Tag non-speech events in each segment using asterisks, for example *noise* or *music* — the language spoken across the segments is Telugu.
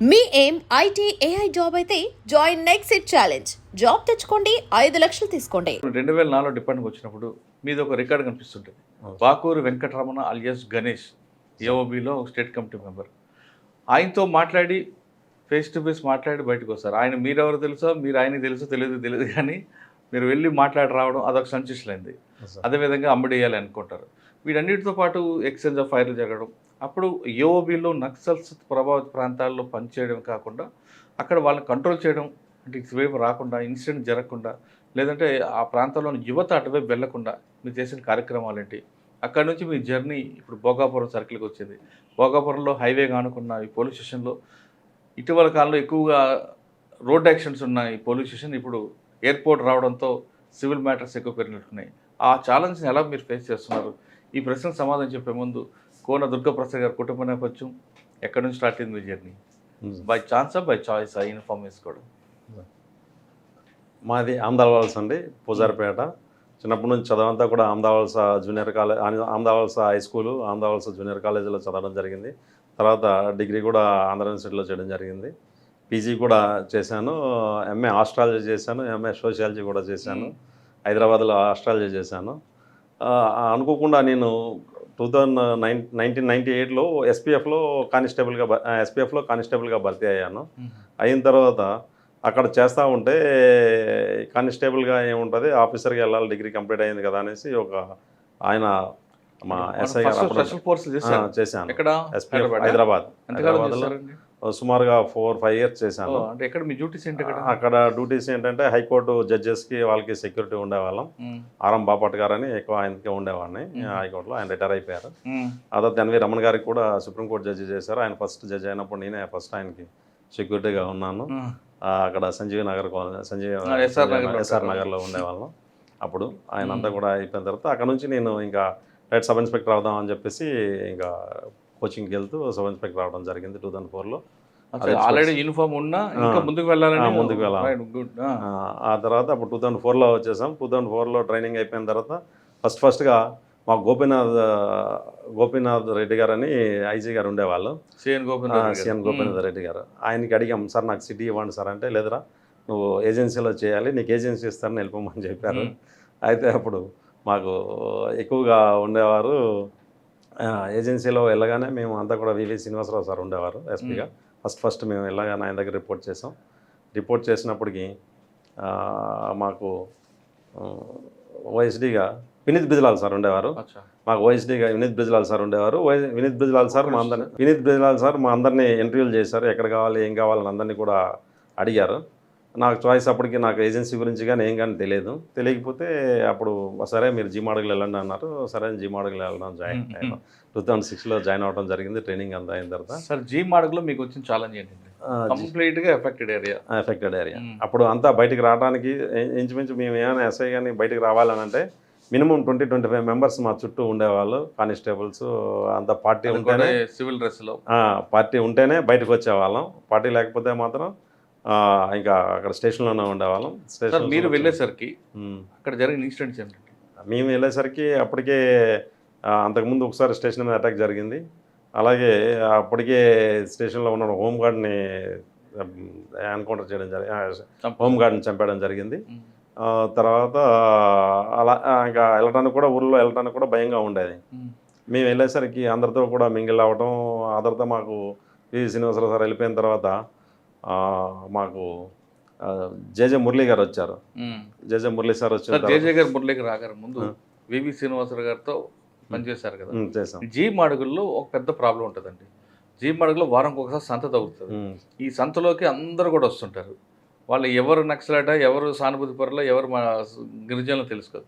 మీ ఏం ఐటీ ఏఐ జాబ్ అయితే join next it challenge. Job తెచ్చుకోండి ఐదు లక్షలు తీసుకోండి. రెండు వేల నాలుగు డిపార్ట్మెంట్కి వచ్చినప్పుడు మీది ఒక రికార్డ్ కనిపిస్తుంటుంది వాకూరు వెంకటరమణ అలియాస్ గణేష్ ఏఓబిలో స్టేట్ కమిటీ మెంబర్. ఆయనతో మాట్లాడి ఫేస్ టు ఫేస్ మాట్లాడి బయటకు వస్తారు. ఆయన మీరెవరు తెలుసో మీరు ఆయనకి తెలుసో తెలియదు తెలియదు కానీ మీరు వెళ్ళి మాట్లాడి రావడం అదొక సంచిష్లైంది అదేవిధంగా అమ్మడేయాలి అనుకుంటారు. వీటన్నిటితో పాటు ఎక్స్చేంజ్ ఆఫ్ ఫైర్లు జరగడం అప్పుడు ఏఓబీలో నక్సల్స్ ప్రభావిత ప్రాంతాల్లో పనిచేయడం కాకుండా అక్కడ వాళ్ళని కంట్రోల్ చేయడం అంటే ఇటువైపు రాకుండా ఇన్సిడెంట్ జరగకుండా లేదంటే ఆ ప్రాంతంలోని యువత అటువైపు వెళ్ళకుండా మీరు చేసిన కార్యక్రమాలు ఏంటి? అక్కడ నుంచి మీ జర్నీ ఇప్పుడు భోగాపురం సర్కిల్కి వచ్చింది. భోగాపురంలో హైవే కానుకున్న ఈ పోలీస్ స్టేషన్లో ఇటీవల కాలంలో ఎక్కువగా రోడ్ యాక్సిడెంట్స్ ఉన్నాయి పోలీస్ స్టేషన్ ఇప్పుడు ఎయిర్పోర్ట్ రావడంతో సివిల్ మ్యాటర్స్ ఎక్కువ పెరిగినట్టున్నాయి. ఆ ఛాలెంజ్ని ఎలా మీరు ఫేస్ చేస్తున్నారు? ఈ ప్రశ్నకు సమాధానం చెప్పే ముందు కోన దుర్గాప్రసాద్ గారి కుటుంబ నేపథ్యం ఎక్కడి నుంచి స్టార్ట్ అయింది మీ జర్నీ? బై ఛాన్సా బై చాయిస్ ఆ యూనిఫామ్ వేసుకోవడం? మాది ఆమదావలస అండి పూజారిపేట. చిన్నప్పటి నుంచి చదవంతా కూడా Amadalavalasa junior college Amadalavalasa high school Amadalavalasa junior కాలేజీలో చదవడం జరిగింది. తర్వాత డిగ్రీ కూడా ఆంధ్ర యూనివర్సిటీలో చేయడం జరిగింది. పీజీ కూడా చేశాను ఎంఏ ఆస్ట్రాలజీ చేశాను ఎంఏ సోషియాలజీ కూడా చేశాను. హైదరాబాద్లో ఆస్ట్రాలజీ చేశాను. అనుకోకుండా నేను two thousand nine nineteen ninety ఎయిట్లో ఎస్పీఎఫ్లో కానిస్టేబుల్గా ఎస్పీఎఫ్లో కానిస్టేబుల్గా భర్తీ అయ్యాను. అయిన తర్వాత అక్కడ చేస్తూ ఉంటే కానిస్టేబుల్గా ఏముంటుంది? ఆఫీసర్గా వెళ్ళాలి డిగ్రీ కంప్లీట్ అయింది కదా అనేసి ఒక ఆయన మా ఎస్ఐ గారు చేశాను. హైదరాబాద్. సుమారుగా ఫోర్ ఫైవ్ ఇయర్స్ చేశాను. ఎక్కడ మీ డ్యూటీస్ ఏంటి అక్కడ అక్కడ డ్యూటీస్ ఏంటంటే హైకోర్టు జడ్జెస్కి వాళ్ళకి సెక్యూరిటీ ఉండేవాళ్ళం. ఆర్ఎం బాపట్ గారు అని ఎక్కువ ఆయనకి ఉండేవాడిని. హైకోర్టులో ఆయన రిటైర్ అయిపోయారు. ఆ తర్వాత ఎన్వి రమణ గారికి కూడా సుప్రీంకోర్టు జడ్జి చేశారు. ఆయన ఫస్ట్ జడ్జి అయినప్పుడు నేనే ఫస్ట్ ఆయనకి సెక్యూరిటీగా ఉన్నాను. అక్కడ సంజీవ్ నగర్ సంజీవ్ ఎస్ఆర్. నగర్లో ఉండేవాళ్ళం. అప్పుడు ఆయన అంతా కూడా అయిపోయిన తర్వాత అక్కడ నుంచి నేను ఇంకా డైరెక్ట్ సబ్ ఇన్స్పెక్టర్ అవుదాం అని చెప్పేసి ఇంకా కోచింగ్కి వెళ్తూ సబ్ ఇన్స్పెక్టర్ అవడం జరిగింది టూ థౌసండ్ ఫోర్లో ఆల్రెడీ యూనిఫామ్ ఉన్నా ఇంకా. ముందుకు వెళ్ళాలని ముందుకు వెళ్ళాలి. ఆ. తర్వాత అప్పుడు టూ థౌజండ్ ఫోర్లో వచ్చేసాం టూ థౌజండ్ ఫోర్లో ట్రైనింగ్ అయిపోయిన తర్వాత ఫస్ట్ ఫస్ట్గా మా గోపీనాథ్ గోపీనాథ్ రెడ్డి గారు అని ఐజీ గారు ఉండేవాళ్ళు సిఎన్ గారు. సిఎన్ గోపీనాథ్ రెడ్డి గారు ఆయనకి అడిగాం సార్ నాకు సిటీ ఇవ్వండి సార్ అంటే లేదురా నువ్వు ఏజెన్సీలో చేయాలి నీకు ఏజెన్సీ ఇస్తారని వెళ్ళిపోమని చెప్పారు. అయితే అప్పుడు మాకు ఎక్కువగా ఉండేవారు ఏజెన్సీలో వెళ్ళగానే మేము అంతా కూడా వివి శ్రీనివాసరావు సార్ ఉండేవారు ఎస్పీగా. ఫస్ట్ ఫస్ట్ మేము వెళ్ళగానే ఆయన దగ్గర రిపోర్ట్ చేసాం. రిపోర్ట్ చేసినప్పటికీ మాకు ఓఎస్డీగా వినీత్ బిజ్లాల్ సార్ ఉండేవారు. మాకు ఓఎస్డీగా వినీత్ బ్రిజ్లాల్ సార్ ఉండేవారు. వినీత్ బ్రిజ్లాల్ సార్ మా అందరిని వినీత్ బ్రిజ్లాల్ సార్ మా అందరినీ ఇంటర్వ్యూలు చేశారు. ఎక్కడ కావాలి ఏం కావాలని అందరినీ కూడా అడిగారు. నాకు చాయిస్ అప్పటికి నాకు ఏజెన్సీ గురించి కానీ ఏం కానీ తెలియదు. తెలియకపోతే అప్పుడు సరే మీరు జిమ్ అడుగులు వెళ్ళండి అన్నారు. సరే అని జిమ్ అడుగులు వెళ్ళడం జాయిన్ అయ్యాను. టూ థౌసండ్ సిక్స్లో జాయిన్ అవ్వడం జరిగింది. ట్రైనింగ్ అంతా అయిన తర్వాత సార్ జీ మార్గ్లో మీకు వచ్చిన ఛాలెంజ్ ఏంటండి? కంప్లీట్గా ఎఫెక్టెడ్ ఏరియా ఎఫెక్టెడ్ ఏరియా. అప్పుడు అంతా బయటికి రావడానికి ఇంచుమించు మేము ఏమైనా ఎస్ఐ కానీ బయటికి రావాలని అంటే minimum twenty twenty five members మా చుట్టూ ఉండేవాళ్ళు. కానిస్టేబుల్స్ అంత పార్టీ ఉంటేనే సివిల్ డ్రెస్లో. ఆ, పార్టీ ఉంటేనే బయటకు వచ్చేవాళ్ళం. పార్టీ లేకపోతే మాత్రం ఇంకా అక్కడ స్టేషన్లోనే ఉండేవాళ్ళం. సార్ స్టేషన్ మీరు వెళ్ళేసరికి. అక్కడ జరిగిన ఇన్సిడెంట్స్ ఏంటండి మేము వెళ్ళేసరికి అప్పటికే ఆ, అంతకుముందు ఒకసారి స్టేషన్ మీద అటాక్ జరిగింది. అలాగే అప్పటికే స్టేషన్లో ఉన్న హోమ్ గార్డ్ని ఎన్కౌంటర్ చేయడం జరిగింది హోమ్ గార్డ్ని చంపేయడం జరిగింది. ఆ, తర్వాత అలా ఆ, ఇంకా వెళ్ళడానికి కూడా ఊళ్ళో వెళ్ళడానికి కూడా భయంగా ఉండేది. మేము. వెళ్ళేసరికి అందరితో కూడా మింగిల్ అవ్వటం అందరితో మాకు వి శ్రీనివాసరావు సార్ వెళ్ళిపోయిన తర్వాత మాకు జేజే మురళి గారు వచ్చారు. జేజే మురళి సార్ తర్వాత జేజే గారు మురళికి రాగారు ముందు. వివి శ్రీనివాసరావు గారితో పనిచేశారు కదా. జీ మాడుగుల్లో ఒక పెద్ద ప్రాబ్లం ఉంటుందండి. జీ మాడుగులో వారంకి ఒకసారి సంత తగ్గుతుంది ఈ సంతలోకి అందరూ కూడా వస్తుంటారు. వాళ్ళు ఎవరు నక్సలట ఎవరు సానుభూతి పరులో ఎవరు మా గిరిజనులు తెలుసుకోదు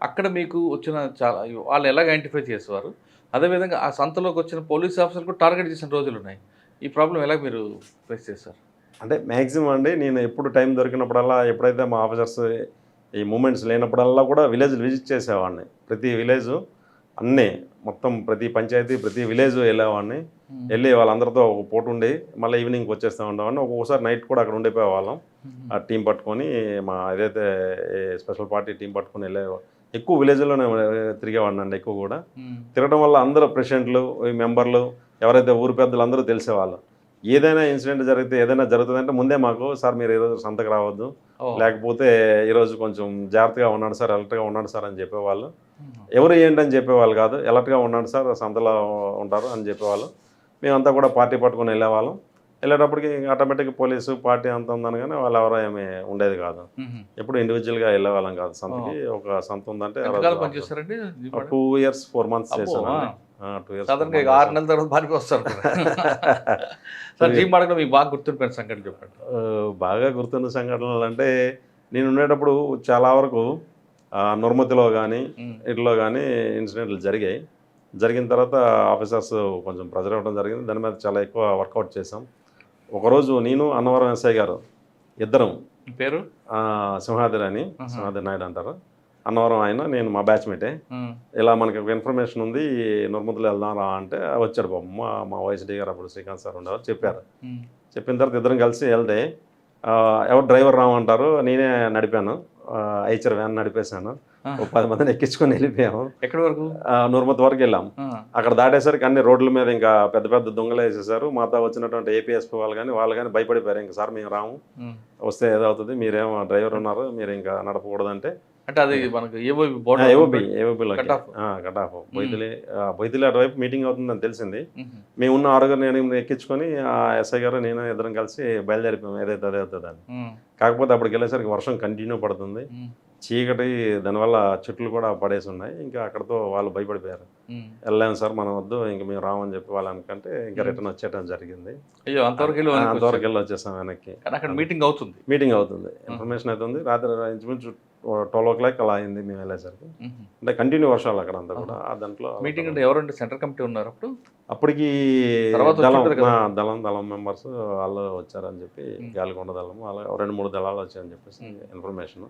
అక్కడ మీకు వచ్చిన చాలా వాళ్ళు ఎలాగ ఐడెంటిఫై చేసేవారు? అదేవిధంగా ఆ సంతలోకి వచ్చిన పోలీస్ ఆఫీసర్ కూడా టార్గెట్ చేసిన రోజులు ఉన్నాయి. ఈ ప్రాబ్లం ఎలా మీరు ఫేస్ చేస్తారు? అంటే మ్యాక్సిమం అండి నేను ఎప్పుడు టైం దొరికినప్పుడల్లా ఎప్పుడైతే మా ఆఫీసర్స్ ఈ మూమెంట్స్ లేనప్పుడల్లా కూడా విలేజ్ విజిట్ చేసేవాడిని. ప్రతి విలేజ్ అన్నీ మొత్తం ప్రతి పంచాయతీ ప్రతి విలేజ్ వెళ్ళేవాడిని. వెళ్ళి వాళ్ళందరితో ఒక పూట ఉండి మళ్ళీ ఈవినింగ్ వచ్చేస్తూ ఉండేవాడిని. ఒక్కొక్కసారి నైట్ కూడా అక్కడ ఉండిపోయేవాళ్ళం. ఆ టీం పట్టుకొని మా ఏదైతే స్పెషల్ పార్టీ టీం పట్టుకొని వెళ్ళే ఎక్కువ విలేజ్లోనే తిరిగేవాడిని అండి ఎక్కువ కూడా. తిరగడం వల్ల అందరూ ప్రెసిడెంట్లు ఈ మెంబర్లు ఎవరైతే ఊరు పెద్దలు అందరూ తెలిసేవాళ్ళు. ఏదైనా ఇన్సిడెంట్ జరిగితే ఏదైనా జరుగుతుందంటే ముందే మాకు సార్ మీరు ఈరోజు సంతకు రావద్దు. లేకపోతే ఈరోజు కొంచెం జాగ్రత్తగా ఉన్నాడు సార్ అలర్ట్గా ఉన్నాడు సార్ అని చెప్పేవాళ్ళు. ఎవరు ఏంటని చెప్పేవాళ్ళు కాదు అలర్ట్గా ఉన్నాడు సార్ సంతలో ఉంటారు అని చెప్పేవాళ్ళు. మేమంతా కూడా పార్టీ పట్టుకొని వెళ్ళేవాళ్ళం. వెళ్ళేటప్పటికి ఆటోమేటిక్గా పోలీసు పార్టీ అంత ఉందని కానీ వాళ్ళు ఎవరో ఏమీ ఉండేది కాదు. ఎప్పుడు ఇండివిజువల్గా వెళ్ళేవాళ్ళం కాదు. సంతకి ఒక సంత ఉందంటే టూ ఇయర్స్ ఫోర్ మంత్స్ చేశాను. టూ ఇయర్స్ ఆరు నెలల తర్వాత వస్తారు *laughs* సార్ మాడలో మీకు బాగా గుర్తుండిపోయిన సంఘటన చెప్పండి. బాగా గుర్తున్న సంఘటనలు అంటే నేను ఉండేటప్పుడు చాలా వరకు నుర్మతిలో కానీ. ఇట్లో కానీ ఇన్సిడెంట్లు జరిగాయి. జరిగిన తర్వాత ఆఫీసర్స్ కొంచెం ప్రెజర్ అవ్వడం జరిగింది. దాని మీద చాలా ఎక్కువ వర్కౌట్ చేసాం ఒకరోజు నేను అన్నవరం ఎస్ఐ గారు ఇద్దరం. పేరు? సింహాద్రి అని. సింహాద్రి నాయుడు అంటారు. అన్నవరం ఆయన నేను మా బ్యాచ్మేటే మ్మ్. ఇలా మనకి ఒక ఇన్ఫర్మేషన్ ఉంది నుర్మతులు వెళ్దాం రా అంటే వచ్చాడు బాబు. మా మా వైఎస్డీ గారు అప్పుడు శ్రీకాంత్ సార్ ఉండేవారు చెప్పారు. చెప్పిన తర్వాత ఇద్దరం కలిసి వెళ్తే ఎవరు డ్రైవర్ రామంటారు నేనే నడిపాను. ఐచర్ వ్యాన్ నడిపేశాను. పది మందిని ఎక్కించుకొని వెళ్ళిపోయాము ఎక్కడి వరకు? నుర్మతి వరకు వెళ్ళాం. అక్కడ దాటేసరికి అన్ని రోడ్ల మీద ఇంకా పెద్ద పెద్ద దొంగలు వేసేసారు. మాతో వచ్చినటువంటి ఏపీఎస్పీ వాళ్ళు కానీ వాళ్ళు కానీ భయపడిపోయారు. ఇంకా సార్ మేము రాము. వస్తే ఏదవుతుంది? మీరేమో డ్రైవర్ ఉన్నారు. మీరు ఇంకా నడపకూడదంటే. అంటే అది మనకు ఏఓబి ఏఓబిలో. కట్ ఆఫ్ అటువైపు మీటింగ్ అవుతుందని తెలిసింది. మ్మ్. ఉన్న ఆరుగురు నేను ఎక్కించుకొని ఆ ఎస్ఐ గారు నేను ఇద్దరం కలిసి బయలుదేరిపోయాం. ఏదైతే అదే అవుతుందని. మ్మ్. కాకపోతే అప్పటికి వెళ్ళేసరికి వర్షం కంటిన్యూ పడుతుంది. చీకటి దానివల్ల చెట్లు కూడా పడేసి ఉన్నాయి. ఇంకా అక్కడతో వాళ్ళు భయపడిపోయారు. మ్మ్. వెళ్ళాము సార్ మనం వద్దు ఇంక మేము రామని చెప్పి వాళ్ళు అనుకంటే ఇంకా రిటర్న్ వచ్చేయటం జరిగింది. అయ్యో అంతవరకు అంతవరకు. వెళ్ళి వచ్చేసాం వెనక్కి. అక్కడ మీటింగ్ అవుతుంది. మీటింగ్ అవుతుంది. ఇన్ఫర్మేషన్ అవుతుంది రాత్రి ఇంచుమించు ట్వెల్వ్ ఓ క్లాక్ అలా అయింది మేము వెళ్ళేసరికి. అంటే కంటిన్యూ వర్షాలు అక్కడ అంతా కూడా. ఆ దాంట్లో మీటింగ్ అంటే ఎవరంటే సెంట్రల్ కమిటీ ఉన్నారు అప్పుడు? అప్పటికి దళం దళం మెంబర్స్ వాళ్ళు వచ్చారని చెప్పి గాలికొండ దళం అలా రెండు మూడు దళాలు వచ్చాయని చెప్పేసి ఇన్ఫర్మేషన్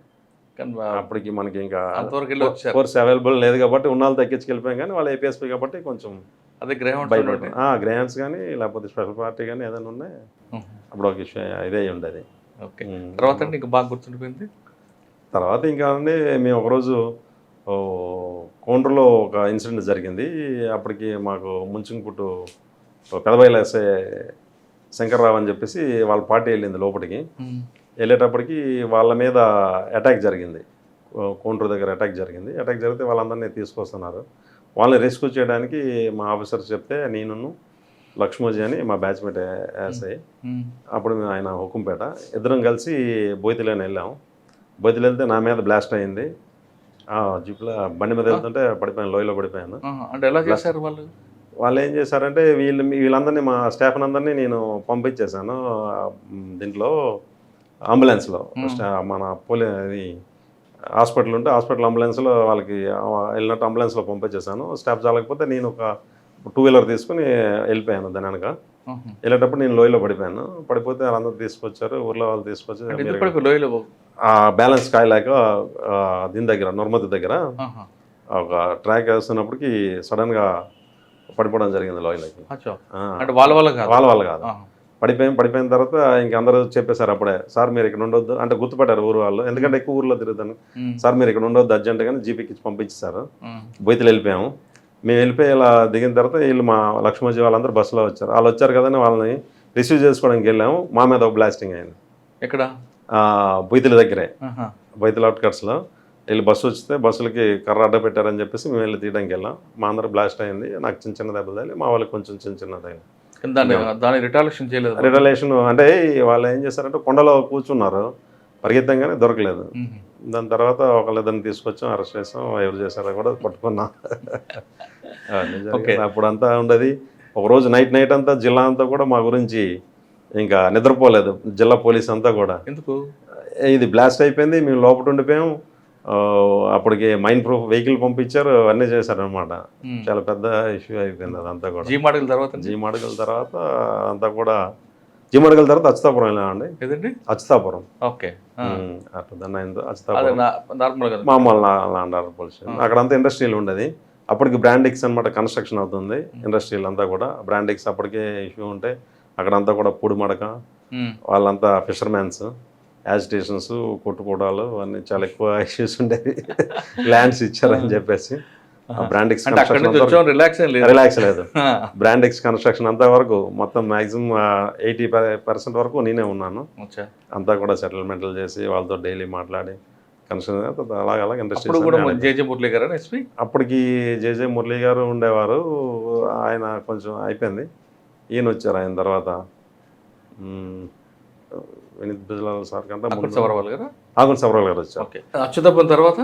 కానీ అప్పటికి మనకి ఇంకా అంతవరకు ఫోర్స్ అవైలబుల్ లేదు కాబట్టి ఉన్న వాళ్ళు తగ్గించుకెళ్ళిపోయాం కానీ వాళ్ళు ఏపీఎస్పీ కాబట్టి కొంచెం అదే గ్రహం గ్రాండ్స్ కానీ లేకపోతే స్పెషల్ పార్టీ కానీ ఏదైనా ఉన్నాయి అప్పుడు ఒక విషయం ఇదే ఉండేది. ఓకే. తర్వాత ఇంకా బాగా గుర్తుండిపోయింది? తర్వాత ఇంకా అండి మేము ఒకరోజు ఓ, కోండ్రలో ఒక ఇన్సిడెంట్ జరిగింది. అప్పటికి మాకు ముంచుంకుట్టు పెదబయలు వేసే శంకర్రావు అని చెప్పేసి వాళ్ళ పార్టీ వెళ్ళింది లోపలికి వెళ్ళేటప్పటికి వాళ్ళ మీద అటాక్ జరిగింది. ఓ, కోండ్రు దగ్గర అటాక్ జరిగింది. అటాక్ జరిగితే వాళ్ళందరినీ తీసుకొస్తున్నారు. వాళ్ళని రెస్క్యూ చేయడానికి మా ఆఫీసర్స్ చెప్తే నేను లక్ష్మోజీ అని మా బ్యాచ్మేట్ ఎస్ఐ. అప్పుడు మేము ఆయన హుకుంపేట. ఇద్దరం కలిసి బోయితిలోని వెళ్ళాం. బోయితిలో వెళ్తే నా మీద బ్లాస్ట్ అయింది. ఆ, జీప్లో బండి మీద వెళ్తుంటే పడిపోయాను లోయలో పడిపోయాను. ఆహా. అంటే ఎలా చేశారు వాళ్ళు? వాళ్ళు ఏం చేశారంటే వీళ్ళు వీళ్ళందరినీ మా స్టాఫ్ అందరినీ నేను పంపించేశాను. దీంట్లో అంబులెన్స్లో. మన పోలీ హాస్పిటల్ ఉంటే హాస్పిటల్ అంబులెన్స్లో వాళ్ళకి వెళ్ళినట్టు అంబులెన్స్లో పంపించేశాను. స్టాఫ్ చాలకపోతే నేను ఒక టూ వీలర్ తీసుకుని వెళ్ళిపోయాను దాని వెనక. వెళ్ళేటప్పుడు నేను లోయలో పడిపోయాను. పడిపోతే వాళ్ళందరూ తీసుకొచ్చారు ఊర్లో వాళ్ళు తీసుకొచ్చి బ్యాలెన్స్ కాయలేక దీని దగ్గర నుర్మతి దగ్గర. ఒక ట్రాక్ వేస్తున్నప్పటికి సడన్గా పడిపోవడం జరిగింది లోయలోకి. వాళ్ళ వల్ల కాదు. వాళ్ళ వాళ్ళు కాదు. పడిపోయాం పడిపోయిన తర్వాత ఇంక అందరూ చెప్పేశారు అప్పుడే సార్ మీరు ఇక్కడ ఉండొద్దు అంటే గుర్తుపట్టారు ఊరు వాళ్ళు. ఎందుకంటే ఎక్కువ ఊర్లో తిరుగుతాను. సార్ మీరు ఇక్కడ ఉండొద్దు అర్జెంటుగానే జీపీకి ఇచ్చి. బొయ్తులు వెళ్ళిపోయాము. మేము వెళ్ళిపోయి ఇలా దిగిన తర్వాత వీళ్ళు మా లక్ష్మజీ వాళ్ళందరూ బస్సులో వచ్చారు. వాళ్ళు వచ్చారు కదని వాళ్ళని రిసీవ్ చేసుకోవడానికి వెళ్ళాము. మా మీద ఒక బ్లాస్టింగ్ అయింది. ఎక్కడ? బొయ్తుల దగ్గరే. బొయ్తుల అవుట్కట్స్లో. వీళ్ళు బస్సు వస్తే బస్సులకి కర్ర అడ్డ పెట్టారని చెప్పేసి మేము వెళ్ళి తీయడానికి వెళ్ళాం. మా అందరూ బ్లాస్ట్ అయింది. నాకు చిన్న చిన్న దెబ్బలు తగిలి మా వాళ్ళకి కొంచెం చిన్న చిన్న తగిలి కానీ దాన్ని దాన్ని రిటాలిషన్ చేయలేదు రిటలేషన్ అంటే వాళ్ళు ఏం చేశారంటే కొండలో కూర్చున్నారు. పరిగెత్తంగానే దొరకలేదు. మ్మ్. దాని తర్వాత ఒకళ్ళిద్దరిని తీసుకొచ్చాం అరెస్ట్ చేసాం. ఎవరు చేశారో కూడా పట్టుకున్నాం. *laughs* జరిగింది. అప్పుడంతా ఉండేది. ఒక రోజు నైట్ నైట్ అంతా జిల్లా అంతా కూడా మా గురించి ఇంకా నిద్రపోలేదు. జిల్లా పోలీస్ అంతా కూడా. ఎందుకు? ఇది బ్లాస్ట్ అయిపోయింది. మేము లోపల ఉండిపోయాం. అప్పటికి మైండ్ ప్రూఫ్ వెహికల్ పంపించారు అన్నీ చేశారనమాట. చాలా పెద్ద ఇష్యూ అయిపోయింది అదంతా కూడా. జీ మాడల్ తర్వాత జీ మడగల తర్వాత అంతా కూడా జీ మడగల తర్వాత అచ్యుతాపురం వెళ్ళామండి. ఏదండి? అచ్యుతాపురం. ఓకే. అట్లా దాన్ని అయిందో కదా? మామూలు లాండార్ పొల్యూషన్ అక్కడంతా ఇండస్ట్రీలు ఉండేది. అప్పటికి బ్రాండిక్స్ అనమాట కన్స్ట్రక్షన్ అవుతుంది ఇండస్ట్రీలు అంతా కూడా. బ్రాండిక్స్ అప్పటికే ఇష్యూ ఉంటే అక్కడంతా కూడా పొడి మడక. వాళ్ళంతా ఫిషర్మ్యాన్స్. యాజిటేషన్స్ కొట్టుకోవడాలు అన్నీ చాలా ఎక్కువ ఇష్యూస్ ఉండేవి. ల్యాండ్స్ ఇచ్చారని చెప్పేసి. బ్రాండ్ ఎక్స్ వచ్చాం రిలాక్స్ లేదు. రిలాక్స్ లేదు. *laughs* ఆ, బ్రాండ్ ఎక్స్ కన్స్ట్రక్షన్ అంతా వరకు మొత్తం మ్యాక్సిమం ఎయిటీ పర్సెంట్ వరకు నేనే ఉన్నాను. అంతా కూడా సెటిల్మెంట్లు చేసి వాళ్ళతో డైలీ మాట్లాడి కన్స్ట్రక్షన్ అలాగ అలాగ ఇండస్ట్రీ జేజే మురళి గారా ఎస్పీ అప్పటికి జేజే మురళి గారు ఉండేవారు. ఆయన కొంచెం అయిపోయింది. ఈయన వచ్చారు ఆయన తర్వాత. వినీత్ బిజ్లాల్ సార్ కంటే ముందు సవరవాల్ గారా? ఆగుంట సబరాల్ గారు వచ్చారు. ఓకే. అచ్యుతప్పని తర్వాత?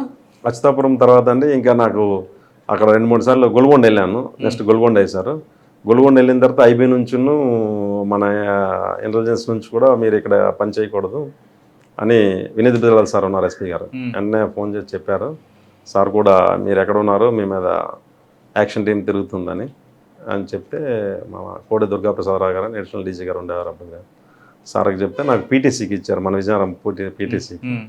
అచ్యుతాపురం తర్వాత అండి ఇంకా నాకు అక్కడ రెండు మూడు సార్లు గొల్గొండ వెళ్ళాను. నెక్స్ట్ గొల్గొండ వేశారు. గొల్గొండ వెళ్ళిన తర్వాత ఐబీ నుంచి మన ఇంటెలిజెన్స్ నుంచి కూడా మీరు ఇక్కడ పని చేయకూడదు అని వినీత్ బిజ్లాల్ సార్ ఉన్నారు ఎస్పీ గారు. వెంటనే ఫోన్ చేసి చెప్పారు. సార్ కూడా మీరు ఎక్కడ ఉన్నారు మీ మీద యాక్షన్ టీం తిరుగుతుందని అని చెప్తే మా కోడి దుర్గాప్రసాదరావు గారు నేషనల్ డీజీ గారు ఉండేవారు అప్పుడు. సార్కి చెప్తే నాకు పీటీసీకి ఇచ్చారు మన విజయనగరం పీటీసీ. ఉమ్.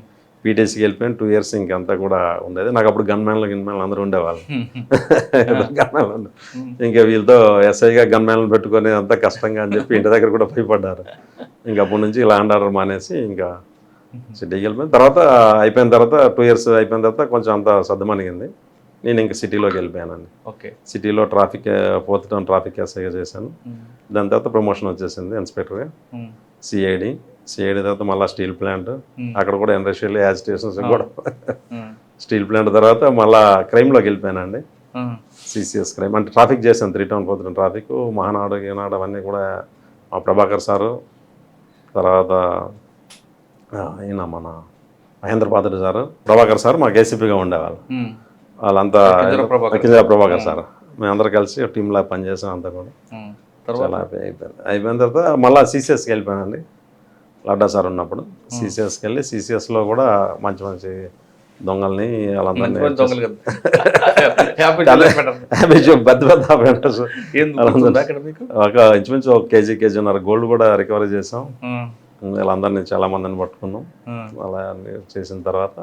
పీటీసీకి వెళ్ళిపోయిన టూ ఇయర్స్ ఇంకంతా కూడా ఉండేది. నాకు అప్పుడు గన్మ్యాన్లు గన్మ్యాన్లు అందరూ ఉండేవాళ్ళు. గన్మ్యాన్లు *laughs* ఉండే-. ఇంకా వీళ్ళతో ఎస్ఐగా గన్మ్యాన్లు పెట్టుకొని అంతా కష్టంగా అని చెప్పి ఇంటి దగ్గర కూడా భయపడ్డారు. ఇంకా అప్పటి నుంచి ల్యాండ్ ఆర్డర్ మానేసి ఇంకా సిటీకి వెళ్ళిపోయిన. తర్వాత అయిపోయిన తర్వాత టూ ఇయర్స్ అయిపోయిన తర్వాత కొంచెం అంత సర్దుమణిగింది. నేను ఇంకా సిటీలోకి వెళ్ళిపోయానండి. ఓకే. సిటీలో ట్రాఫిక్ ఫోర్త్ టౌన్ ట్రాఫిక్ ఎస్ఐగా చేశాను. దాని తర్వాత ప్రమోషన్ వచ్చేసింది ఇన్స్పెక్టర్గా. సిఐడి సిఐడి తర్వాత మళ్ళీ స్టీల్ ప్లాంట్. అక్కడ కూడా ఇండస్ట్రియల్ యాజిటేషన్స్ కూడా. స్టీల్ ప్లాంట్ తర్వాత మళ్ళీ క్రైమ్లోకి వెళ్ళిపోయానండి. సిసిఎస్ క్రైమ్ అంటే ట్రాఫిక్ చేశాను three town town traffic. Mahanadu Eenadu అవన్నీ కూడా మా ప్రభాకర్ సారు. తర్వాత ఈయన మన మహేంద్ర పాత్ర సారు. ప్రభాకర్ సార్ మాకు ఏసీపీగా ఉండేవాళ్ళు. వాళ్ళంతా ప్రభాకర్ సార్. మేమందరం కలిసి టీంలా పనిచేసాం అంతా కూడా. చాలా హ్యాపీ అయిపోయింది. అయిపోయిన తర్వాత మళ్ళీ సీసీఎస్కి వెళ్ళిపోయానండి. లడ్డా సార్ ఉన్నప్పుడు సీసీఎస్కి వెళ్ళి సీసీఎస్లో కూడా మంచి మంచి దొంగల్ని *laughs* ఒక ఇంచుమించు ఒక కేజీ కేజీన్నర గోల్డ్ కూడా రికవరీ చేసాం. వీళ్ళందరినీ చాలా మందిని పట్టుకున్నాం. అలా చేసిన తర్వాత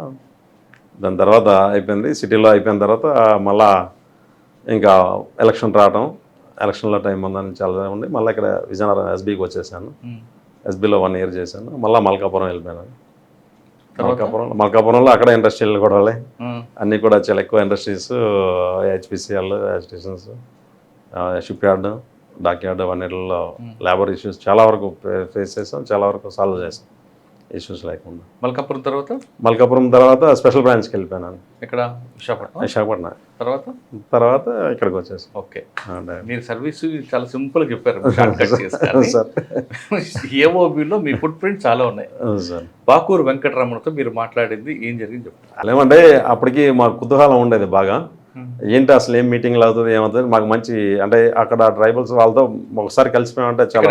దాని తర్వాత అయిపోయింది. సిటీలో అయిపోయిన తర్వాత మళ్ళా ఇంకా ఎలక్షన్ రావటం. ఎలక్షన్లో టైం ఉందని చాలా ఉండి మళ్ళీ ఇక్కడ విజయనగరం ఎస్బీకి వచ్చేసాను. ఎస్బీలో వన్ ఇయర్ చేశాను. మళ్ళీ మల్కాపురం వెళ్ళిపోయాను. మల్కాపురం మల్కాపురంలో అక్కడ ఇండస్ట్రియల్ కూడా. అన్నీ కూడా చాలా ఎక్కువ industries HPCL stations shipyard dockyard అవన్నిటిలో labour issues చాలా వరకు ఫేస్ చేసాం చాలా వరకు సాల్వ్ చేసాం ఇష్యూస్ లేకుండా. మల్కాపురం తర్వాత? మల్కాపురం తర్వాత స్పెషల్ బ్రాంచ్కి వెళ్ళిపోయాను ఇక్కడ విశాఖపట్నం? విశాఖపట్నం. తర్వాత? తర్వాత ఇక్కడికి వచ్చేసాం ఓకే. మీరు సర్వీస్ చాలా సింపుల్గా చెప్పారు *laughs* ఏఓబిలో మీ ఫుట్ ప్రింట్ చాలా ఉన్నాయి. సార్. బాకూరు వెంకటరమణతో మీరు మాట్లాడింది ఏం జరిగింది చెప్తారు ఏమంటే అప్పటికి మాకు కుతూహలం ఉండేది బాగా. ఏంటి అసలు ఏం మీటింగ్లు అవుతుంది ఏమవుతుంది? మాకు మంచి అంటే అక్కడ ట్రైబల్స్ వాళ్ళతో ఒకసారి కలిసిపోయామంటే చాలా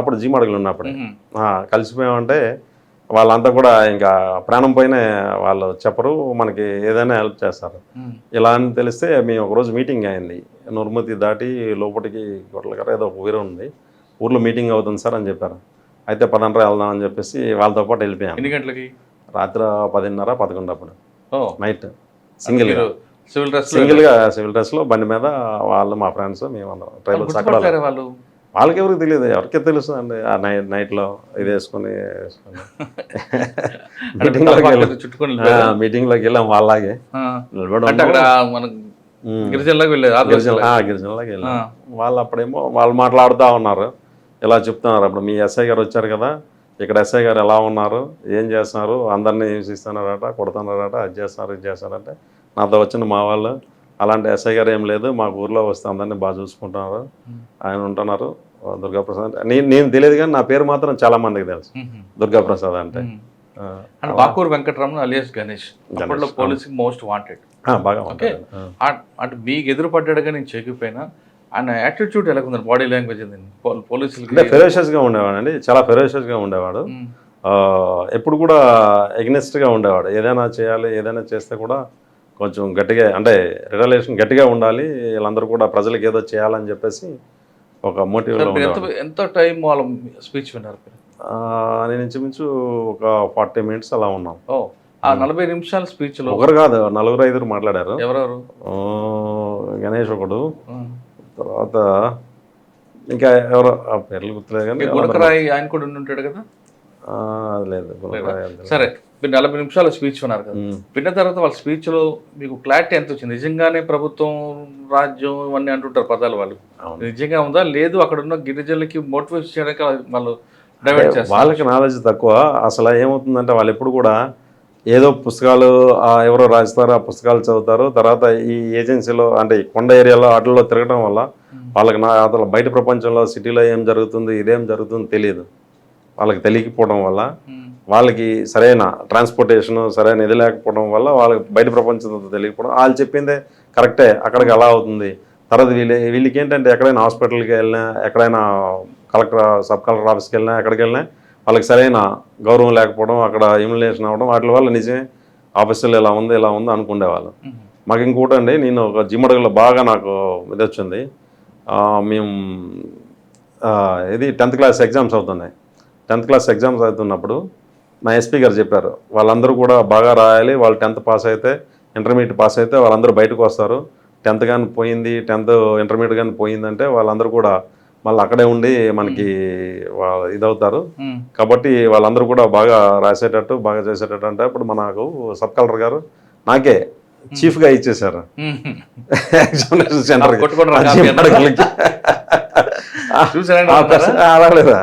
అప్పుడు జీ మడుగులు ఉన్నప్పుడు. కలిసిపోయామంటే వాళ్ళంతా కూడా ఇంకా ప్రాణం పైన వాళ్ళు చెప్పరు మనకి ఏదైనా హెల్ప్ చేస్తారు. ఇలా అని తెలిస్తే మేము ఒకరోజు మీటింగ్ అయింది. నుర్మతి దాటి లోపలికి గొడ్లగారు ఏదో ఒక ఊరు ఉంది. ఊర్లో మీటింగ్ అవుతుంది సార్ అని చెప్పారు. అయితే పదండ్రా వెళ్దాం అని చెప్పేసి వాళ్ళతో పాటు వెళ్ళిపోయాం ఎన్ని గంటలకి? రాత్రి పదిన్నర పదకొండు అప్పుడు. నైట్. సింగిల్గా. మీరు సివిల్ డ్రెస్ సింగిల్గా సివిల్ డ్రెస్లో బండి మీద వాళ్ళు మా ఫ్రెండ్స్ మేము ట్రైబల్స్ అక్కడ వాళ్ళు? వాళ్ళకి ఎవరికి తెలియదు ఎవరికే తెలుసు అండి ఆ నైట్ నైట్లో ఇది వేసుకొని వేసుకొని మీటింగ్లోకి వెళ్ళాం వెళ్ళాం వాళ్ళలాగే. గిరిజనులకు. ఆ, గిరిజనులకి? వెళ్ళాం. వాళ్ళు అప్పుడేమో వాళ్ళు మాట్లాడుతూ ఉన్నారు. ఇలా చెప్తున్నారు? అప్పుడు మీ ఎస్ఐ గారు వచ్చారు కదా. ఇక్కడ ఎస్ఐ గారు ఎలా ఉన్నారు? ఏం చేస్తున్నారు? అందరినీ హింసిస్తున్నారట కొడుతున్నారట అది చేస్తున్నారు ఇది చేస్తున్నారంటే. నాతో వచ్చిన మా వాళ్ళు అలాంటి ఎస్ఐ గారు ఏం లేదు. మాకు ఊర్లో వస్తే అందరినీ బాగా చూసుకుంటున్నారు. ఆయన ఉంటున్నారు. దుర్గాప్రసాద్ నేను నేను తెలియదు కానీ నా పేరు మాత్రం చాలా మందికి తెలుసు. దుర్గాప్రసాద్ అంటే. And Bakuru Venkataramana alias Ganesh. అప్పట్లో పోలీస్ మోస్ట్ వాంటెడ్ బాగా ఓకే. అంటే మీకు ఎదురు పడ్డాడుగా నేను చేయకపోయినా ఆయన యాటిట్యూడ్ ఎలా ఉంది బాడీ లాంగ్వేజ్ ఏంది? పో- పోలీసులకి అంటే ఫెరోషియస్గా ఉండేవాడు అండి చాలా ఫెరోషియస్గా ఉండేవాడు. ఎప్పుడు కూడా ఎగ్నెస్ట్గా ఉండేవాడు. ఏదైనా చేయాలి ఏదైనా చేస్తే కూడా కొంచెం గట్టిగా అంటే రిలేషన్ గట్టిగా ఉండాలి. వీళ్ళందరూ కూడా ప్రజలకు ఏదో చేయాలని చెప్పేసి ఒక మీరు ఎంత టైం వాళ్ళ స్పీచ్ విన్నారు నేను ఇంచుమించు ఒక ఫార్టీ మినిట్స్ అలా ఉన్నాం. ఆ నలభై నిమిషాల స్పీచ్ ఒకరు కాదు నలుగురు ఐదుగురు మాట్లాడారు. ఎవరెవరు? గణేష్ ఒకడు. తర్వాత ఇంకా ఎవరో పేర్లు గుర్తులేదు కానీ గుణకరాయి ఆయన కూడా ఉండి ఉంటాడు కదా? ఆ, అది లేదు గుణకరాయి అది లేదు. సరే మీరు నలభై నిమిషాల స్పీచ్ విన్నారు కదా. విన్న తర్వాత వాళ్ళ స్పీచ్లో మీకు క్లారిటీ ఎంత వచ్చింది? నిజంగానే ప్రభుత్వం రాజ్యం ఇవన్నీ అంటుంటారు పదాలు వాళ్ళు. నిజంగా ఉందా? లేదు అక్కడ ఉన్న గిరిజనులకి మోటివేట్ చేయడానికి వాళ్ళు డైవర్ట్ చేస్తారు వాళ్ళకి నాలెడ్జ్ తక్కువ. అసలు ఏమవుతుందంటే వాళ్ళు ఎప్పుడు కూడా ఏదో పుస్తకాలు ఎవరో రాస్తారు ఆ పుస్తకాలు చదువుతారు. తర్వాత ఈ ఏజెన్సీలో అంటే ఈ కొండ ఏరియాలో వాటిల్లో తిరగడం వల్ల వాళ్ళకి నా అసలు బయట ప్రపంచంలో సిటీలో ఏం జరుగుతుంది ఇదేం జరుగుతుంది తెలియదు. వాళ్ళకి తెలియకపోవడం వల్ల. వాళ్ళకి సరైన ట్రాన్స్పోర్టేషన్ సరైన ఇది లేకపోవడం వల్ల వాళ్ళకి బయట ప్రపంచంతో తెలియకపోవడం వాళ్ళు చెప్పిందే కరెక్టే అక్కడికి అలా అవుతుంది. తర్వాత వీళ్ళ వీళ్ళకి ఏంటంటే ఎక్కడైనా హాస్పిటల్కి వెళ్ళినా ఎక్కడైనా కలెక్టర్ సబ్ కలెక్టర్ ఆఫీస్కి వెళ్ళినా ఎక్కడికి వెళ్ళినా వాళ్ళకి సరైన గౌరవం లేకపోవడం అక్కడ ఇమ్యులేషన్ అవ్వడం వాటి వల్ల నిజమే. ఆఫీసులో ఇలా ఉంది ఇలా ఉంది అనుకునేవాళ్ళు. మాకు ఇంకోటి అండి నేను ఒక జిమ్ అడుగులో బాగా నాకు ఇది వచ్చింది. మేము ఇది టెన్త్ క్లాస్ ఎగ్జామ్స్ అవుతున్నాయి. టెన్త్ క్లాస్ ఎగ్జామ్స్ అవుతున్నప్పుడు మా ఎస్పీ గారు చెప్పారు. వాళ్ళందరూ కూడా బాగా రాయాలి. వాళ్ళు టెన్త్ పాస్ అయితే ఇంటర్మీడియట్ పాస్ అయితే వాళ్ళందరూ బయటకు వస్తారు. టెన్త్ కానీ పోయింది టెన్త్ ఇంటర్మీడియట్ కానీ పోయిందంటే వాళ్ళందరూ కూడా మళ్ళీ అక్కడే ఉండి మనకి ఇదవుతారు. కాబట్టి వాళ్ళందరూ కూడా బాగా రాసేటట్టు బాగా చేసేటట్టు అంటే అప్పుడు మనకు సబ్ కలెక్టర్ గారు నాకే చీఫ్గా ఇచ్చేశారు. ఉమ్. ఎగ్జామినేషన్ సెంటర్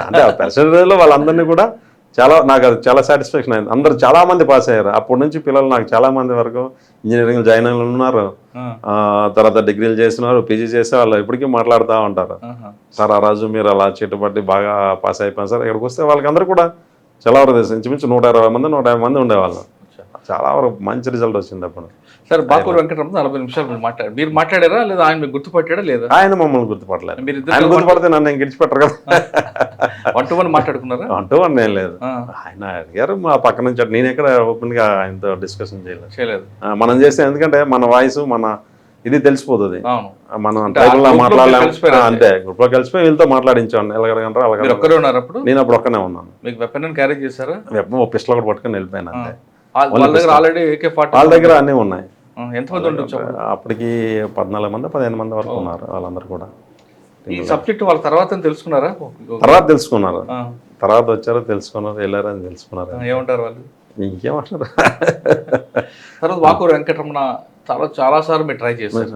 అంటే ఆ లో వాళ్ళందరినీ కూడా చాలా నాకు అది చాలా సాటిస్ఫాక్షన్ అయింది. అందరూ చాలా మంది పాస్ అయ్యారు. అప్పటి నుంచి పిల్లలు నాకు చాలా మంది వరకు ఇంజనీరింగ్ జాయిన్ అయిన ఉన్నారు. ఆ, తర్వాత డిగ్రీలు చేస్తున్నారు పీజీ చేసే వాళ్ళు ఇప్పటికీ మాట్లాడుతూ ఉంటారు. సార్ ఆ రోజు మీరు అలా చెట్టుబట్టి బాగా పాస్ అయిపోయారు సార్. ఇక్కడికి వస్తే వాళ్ళకి అందరూ కూడా చాలా వరకు తెలుసు ఇంచుమించు నూట ఇరవై మంది నూట యాభై మంది ఉండేవాళ్ళు. చాలా వరకు మంచి రిజల్ట్ వచ్చింది అప్పుడు. సార్ బాకూరు వెంకటరమణ నలభై నిమిషాలు మీరు మాట్లాడారు. మీరు మాట్లాడారా లేదా ఆయన మీకు గుర్తుపట్టాడా లేదా? ఆయన మమ్మల్ని గుర్తుపట్టలేదు. మీరు ఆయన గుర్తుపడితే నన్ను ఇంక విడిచిపెట్టరు కదా. వన్ టు వన్ మాట్లాడుకున్నారా? అంటూ అని ఏం లేదు. ఆయన అడిగారు మా పక్క నుంచి నేను ఎక్కడ ఓపెన్గా ఆయనతో డిస్కషన్ చేయలేదు. చేయలేదు. మనం చేస్తే ఎందుకంటే మన వాయిస్ మన ఇది తెలిసిపోతుంది మనం అంటే ట్రైబుల్ ఆ group లో మాట్లాడలేము అంతే. గ్రూప్లో కలిసిపోయి వీళ్ళతో మాట్లాడించాను ఎలాగంటారు మీరు అలాగే ఒక్కరే ఉన్నారు అప్పుడు? నేను అప్పుడు ఒక్కనే ఉన్నాను. మీకు వెపన్ క్యారీ చేశారా? వెప్పం ఓ పిస్టల్ ఒకటి పట్టుకొని వెళ్ళిపోయాను అంతే. వాళ్ళ దగ్గర ఆల్రెడీ వాళ్ళ దగ్గర అన్నీ ఉన్నాయి. ఎంతమంది ఉండొచ్చు? అప్పటికి పద్నాలుగు మంది పదిహేను మంది వరకు ఉన్నారు వాళ్ళందరూ కూడా. ఈ సబ్జెక్ట్ వాళ్ళ తర్వాత తెలుసుకున్నారా? తర్వాత తెలుసుకున్నారు. తర్వాత వచ్చారు తెలుసుకున్నారు వెళ్ళారు అని తెలుసుకున్నారు. ఏమంటారు వాళ్ళు? ఇంకేమంటారు? తర్వాత వాకూరు వెంకటరమణ చాలా చాలా సార్లు మీరు ట్రై చేశారు.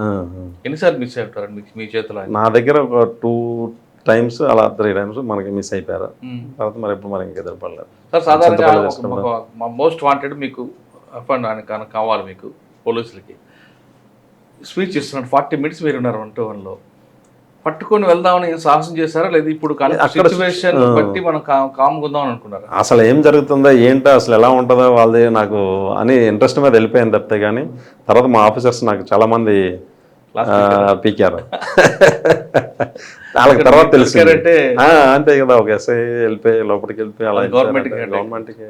ఎన్నిసార్లు మిస్ అయిపోతారు మీ చేతిలో? నా దగ్గర ఒక టూ టైమ్స్ అలా త్రీ టైమ్స్ మనకి మిస్ అయిపోయారు. తర్వాత మరి ఎప్పుడు మనకి ఇంక ఎదురుపడలేదు సార్ సాధారణంగా మోస్ట్ వాంటెడ్ మీకు కావాలి మీకు. పోలీసులకి. స్పీచ్ ఇస్తున్నాడు ఫార్టీ మినిట్స్ మీరు ఉన్నారు వన్ టు వన్లో పట్టుకొని వెళ్దామని సాహసం చేశారా? లేదా ఇప్పుడు సిచ్యువేషన్. బట్టి మనం కా- కామ్గా ఉందామని అనుకున్నారా? అసలు ఏం జరుగుతుందో ఏంటో అసలు ఎలా ఉంటుందో వాళ్ళది నాకు అని ఇంట్రెస్ట్ మీద వెళ్ళిపోయింది తప్పితే కానీ తర్వాత మా ఆఫీసర్స్ నాకు చాలా మంది పీకారు. *laughs* వాళ్ళకి తర్వాత ఆ, అంతే కదా ఒక ఎస్ఐ వెళ్ళిపోయి లోపలికి వెళ్ళిపోయి అలా అది government కి గవర్నమెంట్కి